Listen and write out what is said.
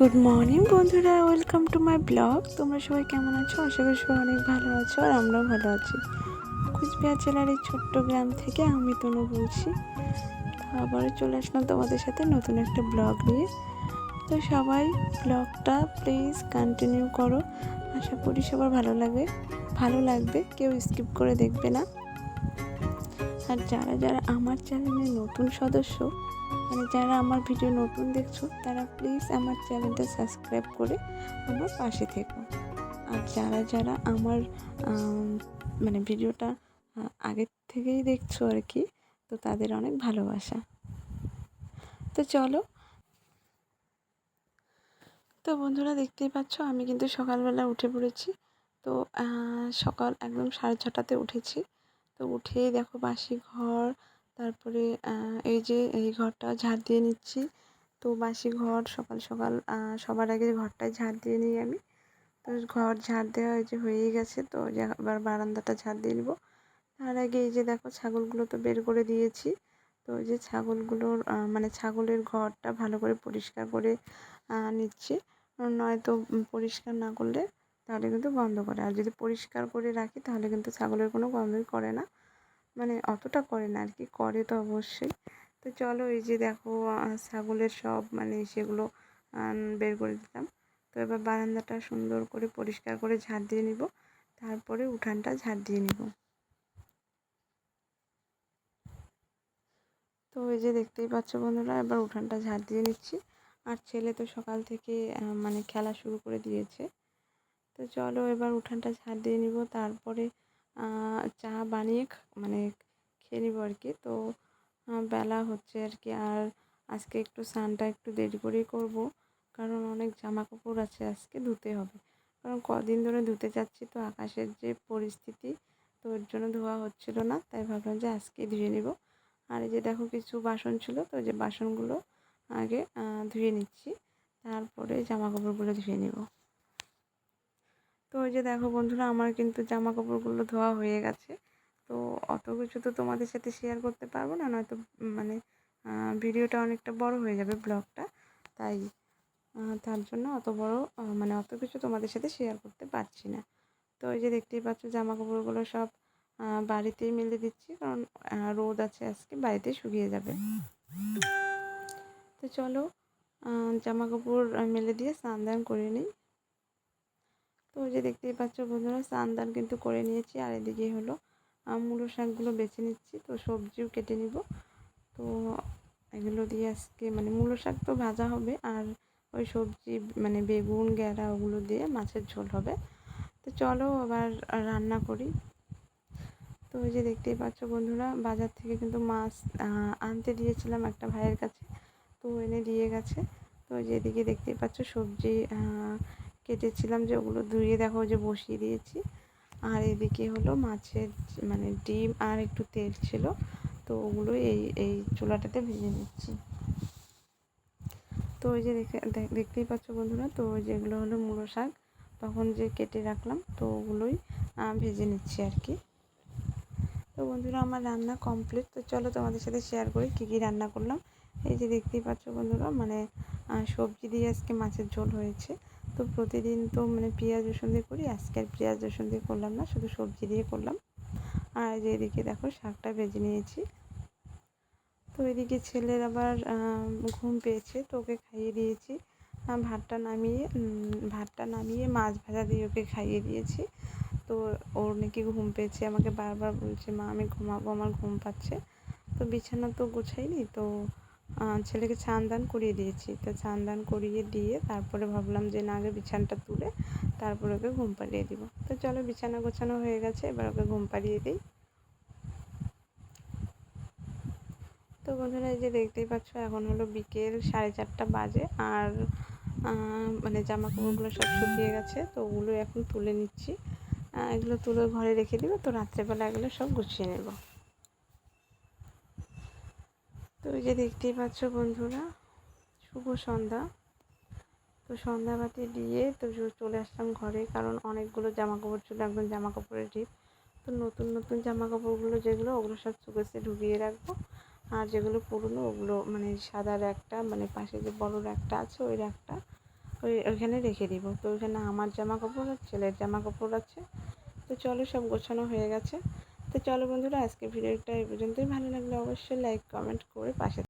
Good morning বন্ধুরা welcome to my blog তোমরা সবাই কেমন আছো? আশা করি সবাই অনেক ভালো আছো আর আমরাও ভালো আছি। কুচবিহার জেলার এই ছোট্ট গ্রাম থেকে আমি তনু বলছি। আবারও চলে আসলাম তোমাদের সাথে নতুন একটা ব্লগ নিয়ে। তো সবাই ব্লগটা প্লিজ কন্টিনিউ করো। আশা করি সবার ভালো লাগবে। ভালো লাগবে, কেউ স্কিপ করে দেখবে না। আর যারা যারা আমার চ্যানেলের নতুন সদস্য মানে যারা আমার ভিডিও নতুন দেখছ, তারা প্লিজ আমার চ্যানেলটা সাবস্ক্রাইব করে আমার পাশে থেকো। আর যারা যারা আমার মানে ভিডিওটা আগের থেকেই দেখছ আর কি, তো তাদের অনেক ভালোবাসা। তো চলো। তো বন্ধুরা দেখতেই পাচ্ছ, আমি কিন্তু সকালবেলা উঠে পড়েছি। তো সকাল একদম সাড়ে ছটাতে উঠেছি। তো উঠেই দেখো বাসি ঘর, তারপরে এই যে এই ঘরটা ঝাড় দিয়ে নিচ্ছি। তো বাসি ঘর সকাল সকাল সবার আগে ঘরটায় ঝাড় দিয়ে নিই আমি। তো ঘর ঝাড় দেওয়া এই যে হয়েই গেছে, তো এবার বারান্দাটা ঝাড় দিয়ে নিব। তার আগে এই যে দেখো ছাগলগুলো তো বের করে দিয়েছি। তো ওই যে ছাগলগুলোর মানে ছাগলের ঘরটা ভালো করে পরিষ্কার করে নিচ্ছি। নয়তো পরিষ্কার না করলে তাহলে কিন্তু গন্ধ করে। আর যদি পরিষ্কার করে রাখি, তাহলে কিন্তু ছাগলের কোনো গন্ধই করে না। মানে অতটা করে না, আর কি করে তো অবশ্যই। তো চলো এই যে দেখো ছাগলের সব মানে সেগুলো বের করে দিলাম। তো এবার বারান্দাটা সুন্দর করে পরিষ্কার করে ঝাড় দিয়ে নিব। তারপরে উঠানটা ঝাড় দিয়ে নিব। তো এই যে দেখতেই পাচ্ছ বন্ধুরা, এবার উঠানটা ঝাড় দিয়ে নিচ্ছি। আর ছেলে তো সকাল থেকে মানে খেলা শুরু করে দিয়েছে। তো চলো এবার উঠানটা ঝাড় দিয়ে নিব, তারপরে চা বানিয়ে মানে খেয়ে নিব আর কি। তো বেলা হচ্ছে আর কি, আর আজকে একটু স্নানটা একটু দেরি করেই করব, কারণ অনেক জামা কাপড় আছে আজকে ধুতে হবে। কারণ কদিন ধরে ধুতে যাচ্ছি তো আকাশের যে পরিস্থিতি, তো ওর জন্য ধোয়া হচ্ছিল না, তাই ভাবলাম যে আজকেই ধুয়ে নিব। আর এই যে দেখো কিছু বাসন ছিল, তো যে বাসনগুলো আগে ধুয়ে নিচ্ছি, তারপরে জামা কাপড়গুলো ধুয়ে নিব। তো ওই যে দেখো বন্ধুরা, আমার কিন্তু জামা কাপড়গুলো ধোয়া হয়ে গেছে। তো অত কিছু তো তোমাদের সাথে শেয়ার করতে পারব না, নয়তো মানে ভিডিওটা অনেকটা বড় হয়ে যাবে ব্লগটা তাই তার জন্য অত বড় মানে অত কিছু তোমাদের সাথে শেয়ার করতে পারছি না। তো ওই যে দেখতেই পাচ্ছ জামা কাপড়গুলো সব বাড়িতেই মেলে দিচ্ছি, কারণ রোদ আছে আজকে বাড়িতে শুকিয়ে যাবে। তো চলো জামা কাপড় মেলে দিয়ে স্নান দান করে নিই। তো ওই যে দেখতেই পাচ্ছ বন্ধুরা, স্নান দান কিন্তু করে নিয়েছি। আর এদিকে হলো মূলো শাকগুলো বেছে নিচ্ছি। তো সবজিও কেটে নিব। তো এগুলো দিয়ে আজকে মানে মূলো শাক তো ভাজা হবে, আর ওই সবজি মানে বেগুন গ্যাড়া ওগুলো দিয়ে মাছের ঝোল হবে। তো চলো আবার রান্না করি। তো ওই যে দেখতেই পাচ্ছ বন্ধুরা, বাজার থেকে কিন্তু মাছ আনতে দিয়েছিলাম একটা ভাইয়ের কাছে। তো এনে দিয়ে গেছে। তো ওই যে দেখতেই পাচ্ছ সবজি কেটেছিলাম যে ওগুলো ধুয়ে দেখো যে বসিয়ে দিয়েছি। আর এদিকে হলো মাছের মানে ডিম আর একটু তেল ছিল। তো ওগুলো এই এই চুলাটাতে ভেজে নিচ্ছি। তো ওই যে দেখে দেখ- দেখতেই পাচ্ছ বন্ধুরা, তো যেগুলো হলো মূলো শাক, তখন যে কেটে রাখলাম, তো ওগুলোই ভেজে নিচ্ছি আর কি। তো বন্ধুরা আমার রান্না কমপ্লিট, তো চলো তোমাদের সাথে শেয়ার করি কী কী রান্না করলাম। এই যে দেখতেই পাচ্ছ বন্ধুরা মানে সবজি দিয়ে আজকে মাছের ঝোল হয়েছে। তো প্রতিদিন তো মানে পেঁয়াজ, রসুন দিয়ে করি। আজকে আর পেঁয়াজ, রসুন দিয়ে করলাম না, শুধু সবজি দিয়ে করলাম। আর এদিকে দেখো, শাকটা ভেজে নিয়েছি। তো এদিকে ছেলের আবার ঘুম পেয়েছে, তো ওকে খাইয়ে দিয়েছি। ভাতটা নামিয়ে ভাতটা নামিয়ে মাছ ভাজা দিয়ে ওকে খাইয়ে দিয়েছি। তো ওর নাকি ঘুম পেয়েছে, আমাকে বারবার বলছে, মা, আমি ঘুমাবো, আমার ঘুম পাচ্ছে। তো বিছানা তো গোছাইনি, তো ছেলেকে স্নান দান করিয়ে দিয়েছি। তো স্নান দান করিয়ে দিয়ে তারপরে ভাবলাম যে না আগে বিছানাটা তুলে তারপরে ওকে ঘুম পাড়িয়ে দিব। তো চলো বিছানা গোছানো হয়ে গেছে, এবার ওকে ঘুম পাড়িয়ে দিই। তো বন্ধুরা এই যে দেখতেই পাচ্ছ, এখন হলো বিকেল সাড়ে চারটা বাজে আর মানে জামা কাপড়গুলো সব শুকিয়ে গেছে, তো ওগুলো এখন তুলে নিচ্ছি। এগুলো তুলে ঘরে রেখে দিব, তো রাত্রেবেলা এগুলো সব গুছিয়ে নেব। তো এই যে দেখতেই পাচ্ছ বন্ধুরা, শুভ সন্ধ্যা। তো সন্ধ্যাবাতি দিয়ে তো চলে আসলাম ঘরে, কারণ অনেকগুলো জামা কাপড় ছিল, একদম জামা কাপড়ের ডিপ তো নতুন নতুন জামা কাপড়গুলো যেগুলো, ওগুলো সব চুকেছে ঢুকিয়ে রাখব। আর যেগুলো পুরনো, ওগুলো মানে সাদা র্যাকটা মানে পাশে যে বড় র্যাকটা আছে, ওই র্যাকটা ওই, ওইখানে রেখে দিব। তো ওইখানে আমার জামা কাপড় আর ছেলের জামা কাপড় আছে। তো চলো সব গোছানো হয়ে গেছে। তো চলো বন্ধুরা আজকের ভিডিওটা এই পর্যন্তই। ভালো লাগলে অবশ্যই লাইক কমেন্ট করে পাশে